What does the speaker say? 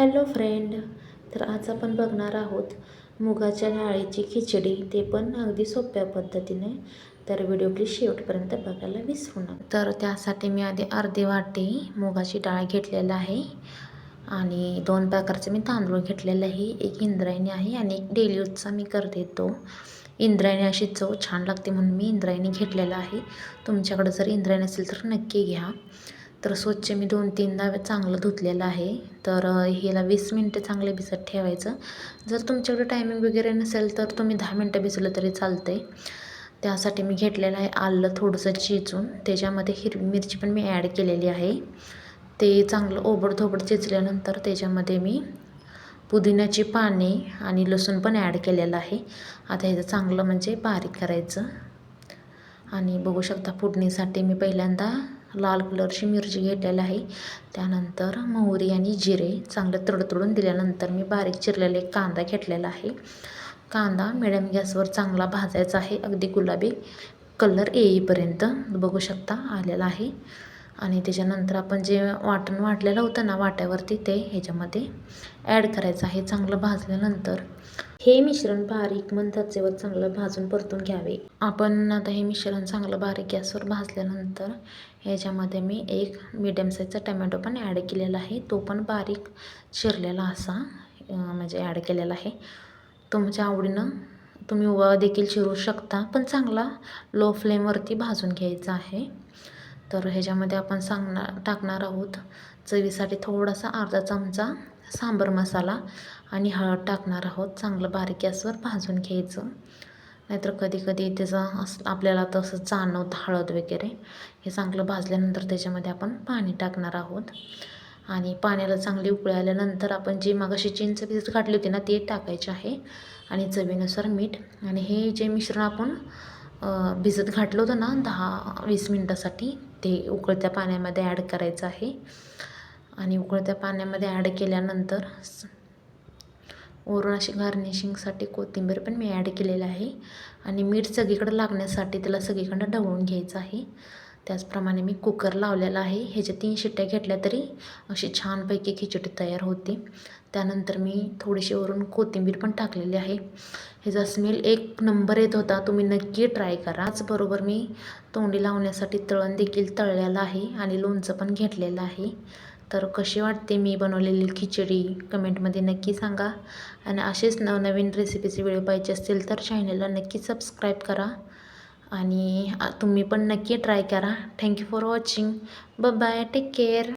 Hello friend तर आज आपण बघणार आहोत मुगाच्या डाळीची खिचडी. ते पण अगदी सोप्या पद्धतीने. तर व्हिडिओ प्लीज शेवटपर्यंत बघायला विसरू नका. तर त्यासाठी मी आधी अर्धी वाटी मुगाची डाळ घेतलेलं आहे आणि दोन प्रकारचे मी तांदूळ घेतलेले आहे. एक इंद्रायणी आहे आणि एक डेली यूजचा मी करते तो इंद्रायणी अशी चव छान लागते म्हणून मी इंद्रायणी घेतलेला आहे. तुमच्याकडे जर इंद्रायणी असेल तर नक्की घ्या. तर स्वच्छ मी दोन तीनदा चांगलं धुतलेलं आहे. तर ह्याला वीस मिनटं चांगले भिजत ठेवायचं. जर तुमच्याकडे टायमिंग वगैरे नसेल तर तुम्ही दहा मिनटं भिजलं तरी चालतं आहे त्यासाठी मी घेतलेलं आहे आलं थोडंसं चिचून त्याच्यामध्ये हिरवी मिरची पण मी ॲड केलेली आहे. ते चांगलं ओबडधोबड चिचल्यानंतर त्याच्यामध्ये मी पुदिन्याची पाने आणि लसूण पण ॲड केलेलं आहे. आता ह्याचं चांगलं म्हणजे बारीक करायचं. आणि बघू शकता फोडणीसाठी मी पहिल्यांदा लाल कलरची मिरची घेतलेली आहे. त्यानंतर मोहरी आणि जिरे चांगले तडतडून दिल्यानंतर मी बारीक चिरलेला एक कांदा घेतलेला आहे. कांदा मिडियम गॅसवर चांगला भाजायचा आहे. अगदी गुलाबी कलर येईपर्यंत बघू शकता आलेला आहे. आणि त्याच्यानंतर आपण जे वाटण वाटलेलं होतं ना वाट्यावरती ते ह्याच्यामध्ये ॲड करायचं आहे. चांगलं भाजल्यानंतर हे मिश्रण बारीक मंद आचेवर चांगलं भाजून परतून घ्यावे. आपण आता हे मिश्रण चांगलं बारीक गॅसवर भाजल्यानंतर ह्याच्यामध्ये मी एक मिडियम साईजचा टमॅटो पण ॲड केलेला आहे. तो पण बारीक चिरलेला असा म्हणजे ॲड केलेला आहे. तुमच्या आवडीनं तुम्ही उवा देखील चिरू शकता पण चांगला लो फ्लेमवरती भाजून घ्यायचा आहे. तर ह्याच्यामध्ये आपण सांगणार टाकणार आहोत चवीसाठी थोडासा अर्धा चमचा सांबर मसाला आणि हळद टाकणार आहोत. चांगलं बारीक गॅसवर भाजून घ्यायचं. नाहीतर कधी कधी त्याचं असं आपल्याला तसं जाणवतं हळद वगैरे. हे चांगलं भाजल्यानंतर त्याच्यामध्ये आपण पाणी टाकणार आहोत. आणि पाण्याला चांगली उकळी आल्यानंतर आपण जे मगाशी चिंच भिजत काढली होती ना ते टाकायचे आहे. आणि चवीनुसार मीठ आणि हे जे मिश्रण आपण भिजत घातलं होतं ना दहा वीस मिनटासाठी ते उकळत्या पाण्यामध्ये ॲड करायचं आहे. आणि उकळत्या पाण्यामध्ये ॲड केल्यानंतर वरून अशी गार्निशिंगसाठी कोथिंबीर पण मी ॲड केलेलं आहे. आणि मीठ सगळीकडं लागण्यासाठी त्याला सगळीकडं ढवळून घ्यायचं आहे. त्याचप्रमाणे मी कुकर लावलेला आहे. ह्याच्या तीन शिट्ट्या घेतल्या तरी अशी छानपैकी खिचडी तयार होते. त्यानंतर मी थोडीशी वरून कोथिंबीर पण टाकलेली आहे. ह्याचा स्मेल एक नंबर येत होता. तुम्ही नक्की ट्राय करा. बरोबर मी तोंडी लावण्यासाठी तळण देखील तळलेलं आहे आणि लोणचं पण घेतलेलं आहे. तर कशी वाटते मी बनवलेली खिचडी? कमेंटमध्ये नक्की सांगा. आणि असेच नवनवीन रेसिपीचे व्हिडिओ पाहिजे असतील तर चॅनलला नक्की सबस्क्राईब करा. आणि तुम्ही पण नक्की ट्राय करा. थँक्यू फॉर वॉचिंग ब बाय टेक केअर